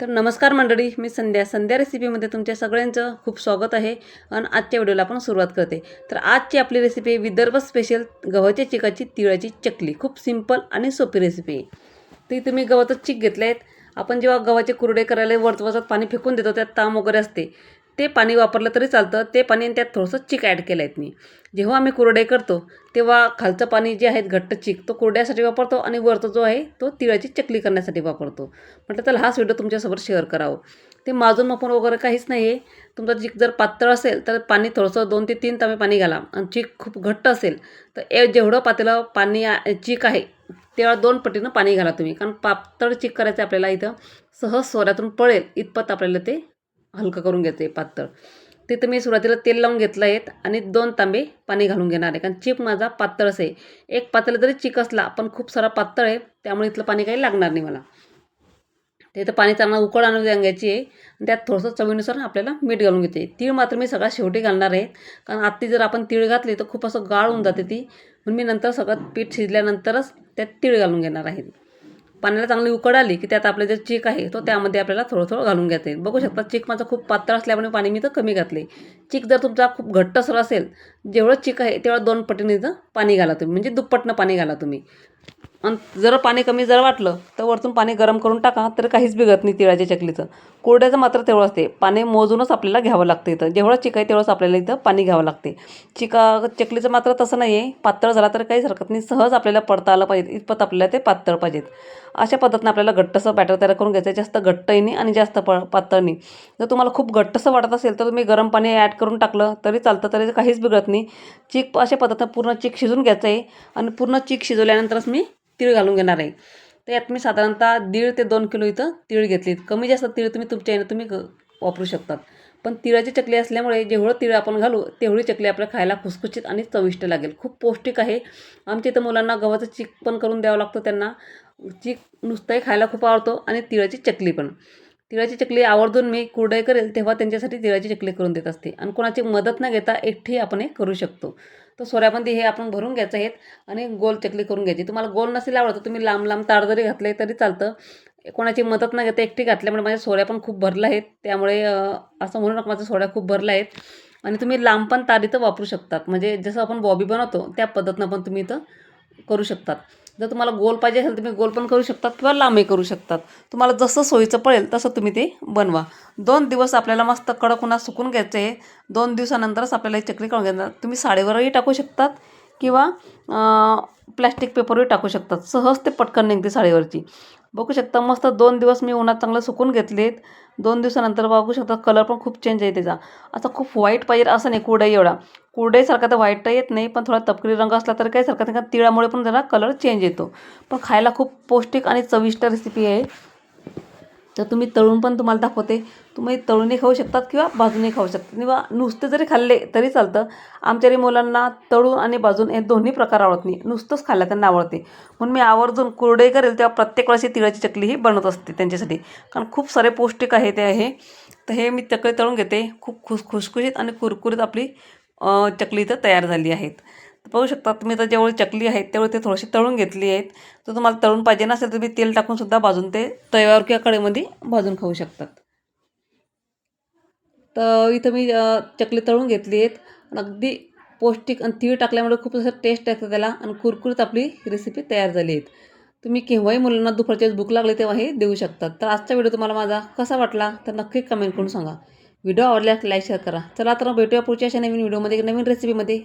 तर नमस्कार मंडळी मी संध्या. संध्या रेसिपीमध्ये तुमच्या सगळ्यांचं खूप स्वागत आहे आणि आजच्या व्हिडिओला आपण सुरुवात करते. तर आजची आपली रेसिपी आहे विदर्भ स्पेशल गव्हाच्या चिकाची तिळाची चकली. खूप सिंपल आणि सोपी रेसिपी आहे ती तुम्ही गव्हाचं चीक घेतले आहेत आपण जेव्हा गव्हाचे कुरडे करायला वरत वरत पाणी फेकून देतो त्यात ताम वगैरे असते. ते पाणी वापरलं तरी चालतं ते पाणी आणि त्यात थोडंसं चीक ॲड केलं आहेत मी. जेव्हा आम्ही कुरडे करतो तेव्हा खालचं पाणी जे आहे घट्ट चीक तो कुरड्यासाठी वापरतो आणि वरचा जो आहे तो तिळाची चकली करण्यासाठी वापरतो. म्हटलं तर हाच व्हिडिओ तुमच्यासोबत शेअर करावं. ते माजून मापून वगैरे काहीच नाही आहे तुमचा चीक जर पातळ असेल तर पाणी थोडंसं दोन ते तीन तांबे पाणी घाला. आणि चीक खूप घट्ट असेल तर ए जेवढं पातेलं पाणी चीक आहे तेव्हा दोन पटीनं पाणी घाला तुम्ही. कारण पातळ चीक करायचं आपल्याला इथं सहज सोऱ्यातून पळेल इतपत आपल्याला ते हलकं करून घेते पातळ. ते तर मी सुरुवातीला तेल लावून घेतलं आहेत आणि दोन तांबे पाणी घालून घेणार आहे. कारण चिप माझा पातळच आहे. एक पातळ जरी चिक असला पण खूप सारा पातळ आहे. त्यामुळे इथलं पाणी काही लागणार नाही मला. ते तर पाणी चांगला उकळ आणून द्यायची आहे. आणि त्यात थोडंसं चवीनुसार आपल्याला मीठ घालून घेते. तीळ मात्र मी सगळ्यात शेवटी घालणार आहे. कारण आत्ती जर आपण तीळ घातली तर खूप असं गाळ होऊन जाते ती. म्हणून मी नंतर सगळं पीठ शिजल्यानंतरच त्यात तीळ घालून घेणार आहे. पाण्याला चांगली उकड आली की त्यात आपलं जे चीक आहे तो त्यामध्ये आपल्याला थोडं थोडं घालून घ्यायचं आहे बघू शकता चीक माझं खूप पातळ असल्यामुळे पाणी मी तर कमी घातले चीक जर तुमचा खूप घट्टसर असेल जेवढं चीक आहे तेवढं दोन पटीने पाणी घाला तुम्ही. म्हणजे दुप्पटनं पाणी घाला तुम्ही. आणि जर पाणी कमी जर वाटलं तर वरतून पाणी गरम करून टाका तर काहीच बिघत नाही तिळाच्या चकलीचं. कोरड्याचं मात्र तेवढं असते. पाणी मोजूनच आपल्याला घ्यावं लागतं इथं. जेवढं चिक आहे तेवढंच आपल्याला इथं पाणी घ्यावं लागते. चिका चकलीचं मात्र तसं नाही आहे पातळ झाला तर काहीच हरकत नाही. सहज आपल्याला पडता आलं पाहिजे. इतपत आपल्याला ते पातळ पाहिजेत. अशा पद्धतीनं आपल्याला घट्टसं बॅटर तयार करून घ्यायचं आहे. जास्त घट्टही नाही आणि जास्त प पातळ नाही. जर तुम्हाला खूप घट्टसं वाटत असेल तर तुम्ही गरम पाणी ॲड करून टाकलं तरी चालतं. तरी काहीच बिघडत नाही. चिक अशा पद्धतीनं पूर्ण चिक शिजून घ्यायचं आहे. आणि पूर्ण चिक शिजवल्यानंतरच मी तीळ घालून घेणार आहे. तर यात मी साधारणतः दीड ते दोन किलो इथं तीळ घेतलीत कमी जास्त तीळ तुम्ही तुमच्या यानं तुम्ही ग- वापरू शकतात. पण तिळाची चकली असल्यामुळे जेवढं तिळ आपण घालू तेवढी चकली आपल्याला खायला खुसखुशीत आणि चविष्ट लागेल. खूप पौष्टिक आहे. आमच्या इथं मुलांना गव्हाचं चीक पण करून द्यावं लागतं त्यांना. चीक नुसतंही खायला खूप आवडतो आणि तिळाची चकली पण. तिळाची चकली आवर्जून मी कुरडई करेल तेव्हा त्यांच्यासाठी तिळाची चकली करून देत असते. आणि कोणाची मदत न घेता एकठी आपण हे करू शकतो. तर सोऱ्यामध्ये हे आपण भरून घ्यायचं आहेत आणि गोल चकली करून घ्यायची. तुम्हाला गोल नसेल आवडतं तर तुम्ही लांब लांब तार जरी घातले तरी चालतं. कोणाची मदत न घेता एकटी घातल्यामुळे माझ्या सोऱ्या पण खूप भरल्या आहेत. त्यामुळे असं म्हणू नका माझ्या सोऱ्या खूप भरल्या आहेत. आणि तुम्ही लांब पण तार इथं वापरू शकतात. म्हणजे जसं आपण बॉबी बनवतो त्या पद्धतीनं पण तुम्ही इथं करू शकतात. जर तुम्हाला गोल पाहिजे असेल तुम्ही गोल पण करू शकतात किंवा लांबही करू शकतात. तुम्हाला जसं सोयीचं पडेल तसं तुम्ही ते बनवा. दोन दिवस आपल्याला मस्त कडक उन्हात सुकून घ्यायचं आहे दोन दिवसानंतरच आपल्याला ही चकली करून घेणार. तुम्ही साडीवरही टाकू शकतात किंवा प्लॅस्टिक पेपरही टाकू शकतात. सहज ते पटकन निघते साडीवरची. बघू शकता मस्त दोन दिवस मी उन्हात चांगलं सुकून घेतलेत. दोन दिवसानंतर बघू शकता कलर पण खूप चेंज आहे त्याचा. असा खूप व्हाईट पाहिजे असं नाही कुरडई एवढा. कुरडईसारखा तर व्हाईट येत नाही पण थोडा तपकिरी रंग असला तर काही सारखा नाही तिळामुळे पण जरा कलर चेंज येतो. पण खायला खूप पौष्टिक आणि चविष्ट रेसिपी आहे. तर तुम्ही तळून पण तुम्हाला दाखवते. तुम्ही तळूनही खाऊ शकतात किंवा भाजूनही खाऊ शकतात. किंवा नुसते जरी खाल्ले तरी चालतं. आमच्या मुलांना तळून आणि भाजून हे दोन्ही प्रकार आवडत नाही. नुसतंच खायला त्यांना आवडते. म्हणून मी आवर्जून कुरडे करेल तेव्हा प्रत्येक वेळेची तिळाची चकली ही बनत असते त्यांच्यासाठी. कारण खूप सारे पौष्टिक आहे ते आहे. तर हे मी चकली तळून घेते. खूप खुश खुशखुशीत आणि कुरकुरीत आपली चकली इथं तयार झाली आहेत. पाहू शकता तुम्ही आता जेवढी चकली आहेत तेवढी ते थोडीशी तळून घेतली आहेत. तर तुम्हाला तळून पाहिजे नसेल तुम्ही तेल टाकूनसुद्धा भाजून ते तव्यावर किंवा कडेमध्ये भाजून खाऊ शकतात. तर इथं मी चकली तळून घेतली आहेत. आणि अगदी पौष्टिक आणि तीळ टाकल्यामुळे खूप असं टेस्ट येतं त्याला आणि कुरकुरीत आपली रेसिपी तयार झाली आहेत. तुम्ही केव्हाही मुलांना दुपारच्या वेळेस भूक लागली तेव्हा हे देऊ शकतात. तर आजचा व्हिडिओ तुम्हाला माझा कसा वाटला तर नक्की कमेंट करून सांगा. व्हिडिओ आवडल्यास लाईक शेअर करा. चला तर भेटूया पुढच्या अशा नवीन व्हिडिओमध्ये एक नवीन रेसिपीमध्ये